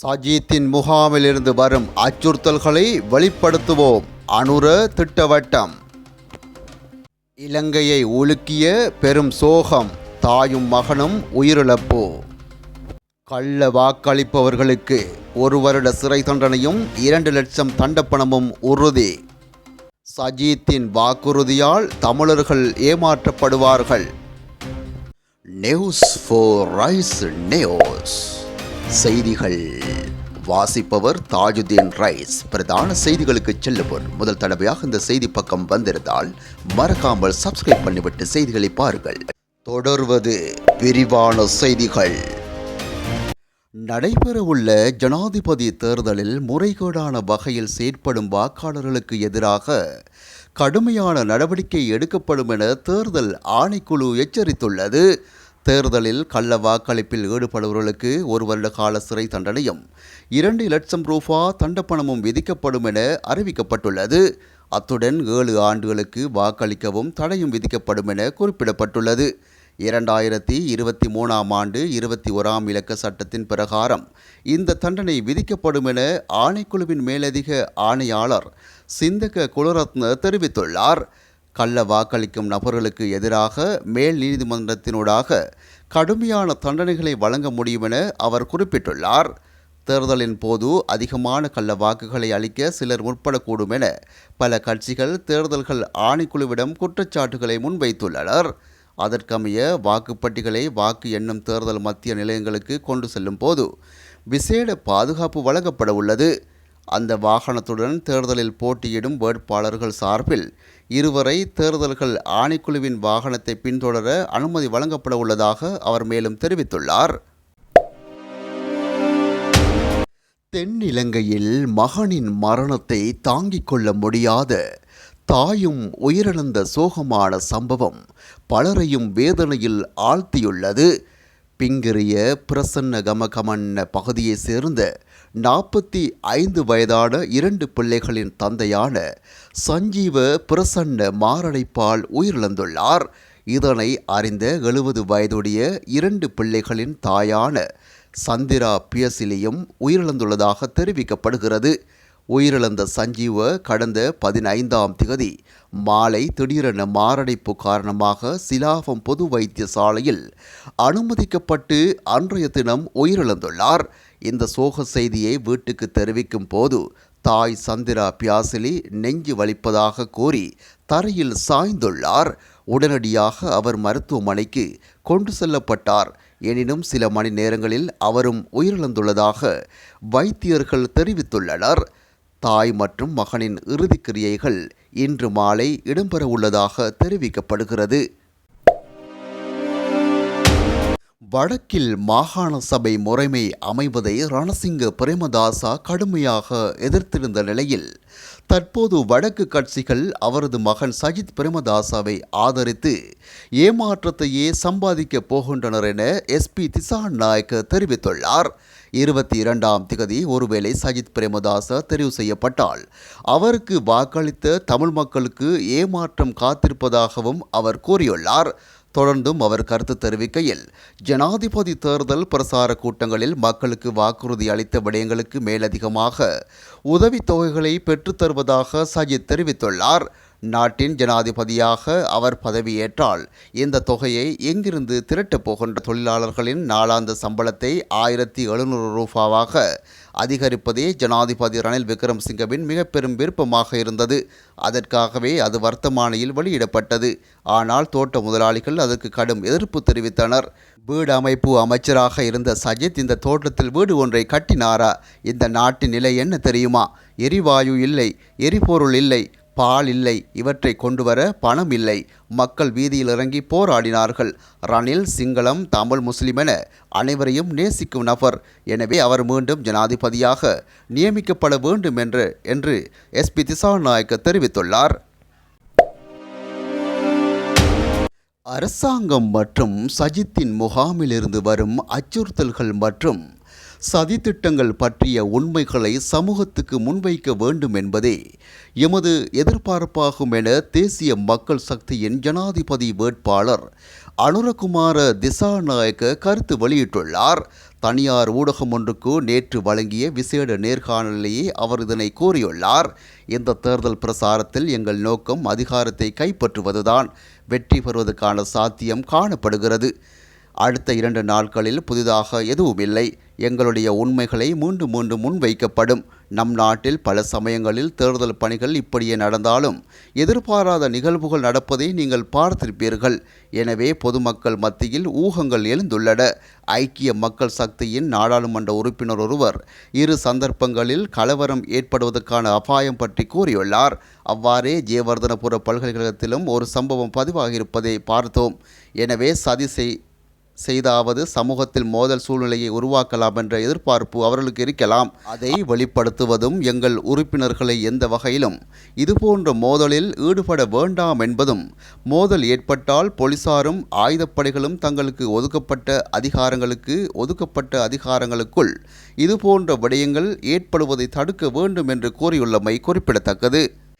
சஜித்தின் முகாமிலிருந்து வரும் அச்சுறுத்தல்களை வெளிப்படுத்துவோம். அனுர திட்டவட்டம். இலங்கையை உலுக்கிய பெரும் சோகம் தாயும் மகனும் உயிரிழப்பு. கள்ள வாக்களிப்பவர்களுக்கு ஒரு வருட சிறை தண்டனையும் இரண்டு லட்சம் தண்டப்பணமும் உறுதி. சஜித்தின் வாக்குறுதியால் தமிழர்கள் ஏமாற்றப்படுவார்கள். News four rise news. செய்திகள். வாசிப்பவர் தாஜுதீன் ரைஸ். பிரதான செய்திகளுக்கு செல்லுவோர். முதல் தடவையாக இந்த செய்தி பக்கம் வந்திருந்தால் மறக்காமல் சப்ஸ்கிரைப் பண்ணிவிட்டு செய்திகளை பாருங்கள். தொடர்வது விரிவான செய்திகள். நடைபெறவுள்ள ஜனாதிபதி தேர்தலில் முறைகேடான வகையில் செயற்படும் வாக்காளர்களுக்கு எதிராக கடுமையான நடவடிக்கை எடுக்கப்படும் என தேர்தல் ஆணைக்குழு எச்சரித்துள்ளது. தேர்தலில் கள்ள வாக்களிப்பில் ஈடுபடுபவர்களுக்கு ஒரு வருட கால சிறை தண்டனையும் இரண்டு லட்சம் ரூபா தண்டப்பணமும் விதிக்கப்படும் என அறிவிக்கப்பட்டுள்ளது. அத்துடன் ஏழு ஆண்டுகளுக்கு வாக்களிக்கவும் தடையும் விதிக்கப்படும் என குறிப்பிடப்பட்டுள்ளது. இரண்டாயிரத்தி இருபத்தி மூணாம் ஆண்டு இருபத்தி ஓராம் இலக்க சட்டத்தின் பிரகாரம் இந்த தண்டனை விதிக்கப்படும் என ஆணைக்குழுவின் மேலதிக ஆணையாளர் சிந்தக குலரத்ன தெரிவித்துள்ளார். கள்ள வாக்களிக்கும் நபர்களுக்கு எதிராக மேல் நீதிமன்றத்தினூடாக கடுமையான தண்டனைகளை வழங்க முடியும் என அவர் குறிப்பிட்டுள்ளார். தேர்தலின் போது அதிகமான கள்ள வாக்குகளை அளிக்க சிலர் முற்படக்கூடும் என பல கட்சிகள் தேர்தல்கள் ஆணைக்குழுவிடம் குற்றச்சாட்டுகளை முன்வைத்துள்ளனர். அதற்கமைய வாக்குப்பட்டிகளை வாக்கு எண்ணும் தேர்தல் மத்திய நிலையங்களுக்கு கொண்டு செல்லும் போது விசேட பாதுகாப்பு வழங்கப்பட உள்ளது. அந்த வாகனத்துடன் தேர்தலில் போட்டியிடும் வேட்பாளர்கள் சார்பில் இருவரை தேர்தல்கள் ஆணைக்குழுவின் வாகனத்தை பின்தொடர அனுமதி வழங்கப்பட உள்ளதாக அவர் மேலும் தெரிவித்துள்ளார். தென்னிலங்கையில் மகனின் மரணத்தை தாங்கிக் கொள்ள முடியாத தாயும் உயிரிழந்த சோகமான சம்பவம் பலரையும் வேதனையில் ஆழ்த்தியுள்ளது. பிங்கிரிய பிரசன்ன கமகமன்ன பகுதியைச் சேர்ந்த நாற்பத்தி ஐந்து வயதான இரண்டு பிள்ளைகளின் தந்தையான சஞ்சீவ பிரசன்ன மாரடைப்பால் உயிரிழந்துள்ளார். இதனை அறிந்த எழுபது வயதுடைய இரண்டு பிள்ளைகளின் தாயான சந்திரா பியசிலியும் உயிரிழந்துள்ளதாக தெரிவிக்கப்படுகிறது. உயிரிழந்த சஞ்சீவ கடந்த பதினைந்தாம் திகதி. மாலை திடீரென மாரடைப்பு காரணமாக சிலாபம் பொது வைத்தியசாலையில் அனுமதிக்கப்பட்டு அன்றைய தினம் உயிரிழந்துள்ளார். இந்த சோக செய்தியை வீட்டுக்கு தெரிவிக்கும் போது தாய் சந்திரா பியாசிலி நெஞ்சு வலிப்பதாக கூறி தரையில் சாய்ந்துள்ளார். உடனடியாக அவர் மருத்துவமனைக்கு கொண்டு செல்லப்பட்டார். எனினும் சில மணி நேரங்களில் அவரும் உயிரிழந்துள்ளதாக வைத்தியர்கள் தெரிவித்துள்ளனர். தாய் மற்றும் மகனின் இறுதிக்கிரியைகள் இன்று மாலை இடம்பெற உள்ளதாக தெரிவிக்கப்படுகிறது. வடக்கில் மாகாண சபை முறைமை அமைவதை ரணசிங்க பிரேமதாசா கடுமையாக எதிர்த்திருந்த நிலையில் தற்போது வடக்கு கட்சிகள் அவரது மகன் சஜித் பிரேமதாசாவை ஆதரித்து ஏமாற்றத்தையே சம்பாதிக்கப் போகின்றனர் என எஸ்பி திசான் நாயக் தெரிவித்துள்ளார். இருபத்தி இரண்டாம் திகதி ஒருவேளை சஜித் பிரேமதாச தெரிவு செய்யப்பட்டால் அவருக்கு வாக்களித்த தமிழ் மக்களுக்கு ஏமாற்றம் காத்திருப்பதாகவும் அவர் கூறியுள்ளார். தொடர்ந்தும் அவர் கருத்து தெரிவிக்கையில் ஜனாதிபதி தேர்தல் பிரசார கூட்டங்களில் மக்களுக்கு வாக்குறுதி அளித்த விடயங்களுக்கு மேலதிகமாக உதவித்தொகைகளை பெற்றுத்தருவதாக சஜித் தெரிவித்துள்ளார். நாட்டின் ஜனாதிபதியாக அவர் பதவியேற்றால் இந்த தொகையை எங்கிருந்து திரட்டப் போகின்ற தொழிலாளர்களின் நாளாந்த சம்பளத்தை ஆயிரத்தி எழுநூறு ரூபாவாக அதிகரிப்பதே ஜனாதிபதி ரணில் விக்ரம்சிங்கவின் மிக பெரும் விருப்பமாக இருந்தது. அதற்காகவே அது வர்த்தமானியில் வெளியிடப்பட்டது. ஆனால் தோட்ட முதலாளிகள் அதற்கு கடும் எதிர்ப்பு தெரிவித்தனர். வீடு அமைப்பு அமைச்சராக இருந்த சஜித் இந்த தோட்டத்தில் வீடு ஒன்றை கட்டினாரா? இந்த நாட்டின் நிலை என்ன தெரியுமா? எரிவாயு இல்லை எரிபொருள் இல்லை பால் இல்லை இவற்றை கொண்டு வர பணம் இல்லை. மக்கள் வீதியில் இறங்கி போராடினார்கள். ரணில் சிங்களம் தமிழ் முஸ்லிம் என அனைவரையும் நேசிக்கும் நபர். எனவே அவர் மீண்டும் ஜனாதிபதியாக நியமிக்கப்பட வேண்டும் என்று என்று எஸ்பி திசாநாயக்க தெரிவித்துள்ளார். அரசாங்கம் மற்றும் சஜித்தின் முகாமிலிருந்து வரும் அச்சுறுத்தல்கள் மற்றும் சதித்திட்டங்கள் பற்றிய உண்மைகளை சமூகத்துக்கு முன்வைக்க வேண்டும் என்பதே எமது எதிர்பார்ப்பாகும் என தேசிய மக்கள் சக்தியின் ஜனாதிபதி வேட்பாளர் அனுரகுமார திசாநாயக்க கருத்து வெளியிட்டுள்ளார். தனியார் ஊடகம் ஒன்றுக்கு நேற்று வழங்கிய விசேட நேர்காணலிலேயே அவர் இதனை கூறியுள்ளார். இந்த தேர்தல் பிரசாரத்தில் எங்கள் நோக்கம் அதிகாரத்தை கைப்பற்றுவதுதான். வெற்றி பெறுவதற்கான சாத்தியம் காணப்படுகிறது. அடுத்த இரண்டு நாட்களில் புதிதாக எதுவும் இல்லை. எங்களுடைய உண்மைகளை மீண்டும் மீண்டும் முன்வைக்கப்படும். நம் நாட்டில் பல சமயங்களில் தேர்தல் பணிகள் இப்படியே நடந்தாலும் எதிர்பாராத நிகழ்வுகள் நடப்பதை நீங்கள் பார்த்திருப்பீர்கள். எனவே பொதுமக்கள் மத்தியில் ஊகங்கள் எழுந்துள்ளன. ஐக்கிய மக்கள் சக்தியின் நாடாளுமன்ற உறுப்பினர் ஒருவர் இரு சந்தர்ப்பங்களில் கலவரம் ஏற்படுவதற்கான அபாயம் பற்றி கூறியுள்ளார். அவ்வாறே ஜெயவர்தனபுர பல்கலைக்கழகத்திலும் ஒரு சம்பவம் பதிவாகியிருப்பதை பார்த்தோம். எனவே சதி செய் செய்தாவது சமூகத்தில் மோதல் சூழ்நிலையை உருவாக்கலாம் என்ற எதிர்பார்ப்பு அவர்களுக்கு இருக்கலாம். அதை வெளிப்படுத்துவதும் எங்கள் உறுப்பினர்களை எந்த வகையிலும் இதுபோன்ற மோதலில் ஈடுபட வேண்டாம் என்பதும் மோதல் ஏற்பட்டால் போலீசாரும் ஆயுதப்படைகளும் தங்களுக்கு ஒதுக்கப்பட்ட அதிகாரங்களுக்கு ஒதுக்கப்பட்ட அதிகாரங்களுக்குள் இதுபோன்ற விடயங்கள் ஏற்படுவதை தடுக்க வேண்டும் என்று கூறியுள்ளமை குறிப்பிடத்தக்கது.